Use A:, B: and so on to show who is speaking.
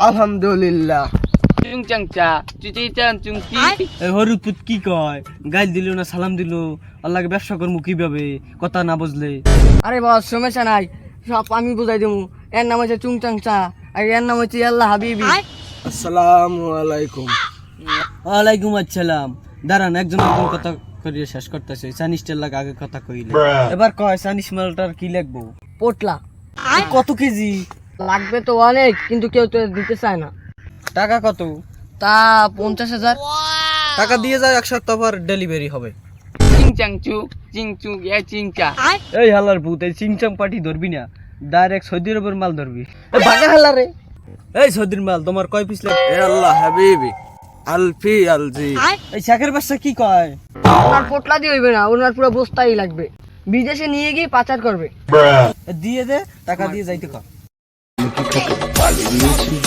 A: আলহামদুলিল্লাহ।
B: চুং চাং চুচি। চান চুং চি
C: এই কি কয়? গাইল দিল না সালাম দিল। আল্লাহকে ব্যবসা করব কীভাবে? কথা না বুঝলে।
A: আরে বস সমস্যা নাই। সব আমি বুঝাই দেবো এর নাম হচ্ছে চুংচাং চা আর এর নাম হচ্ছে আল্লাহ হাবিবি। আসসালামু আলাইকুম।
C: ওয়ালাইকুম আসসালাম। দাঁড়ান একজন একজন কথা করিয়ে শেষ করতেছে। চানিসটার লাগে আগে কথা কইলে। এবার কয় চানিস মালটার কি লাগবো?
A: পোটলা।
C: কত কেজি?
A: লাগবে তো অনেক কিন্তু কেউ তো দিতে চায় না।
C: টাকা কত?
A: তা পঞ্চাশ হাজার।
C: টাকা দিয়ে যায় এক সপ্তাহ পর ডেলিভারি হবে।
B: চিং চাং চু চিং চু এ চিং চা
C: এই হালার ভূত এই চিংচাং পার্টি ধরবি না ডাইরেক্ট সৌদি আরবের মাল ধরবি।
A: ভাগা হেলা রে।
C: এই সৌদির মাল তোমার কয় পিস লাগে
A: এ আল্লাহ হাবিবি আলফি আলজি।
C: এই শাকের বাচ্চা কি কয়?
A: ওনার পোটলা দিয়ে হইবে না ওনার পুরো বস্তাই লাগবে। বিদেশে নিয়ে গিয়ে পাচার করবে।
C: দিয়ে দে টাকা দিয়ে যাইতে কর। Kapı. Hadi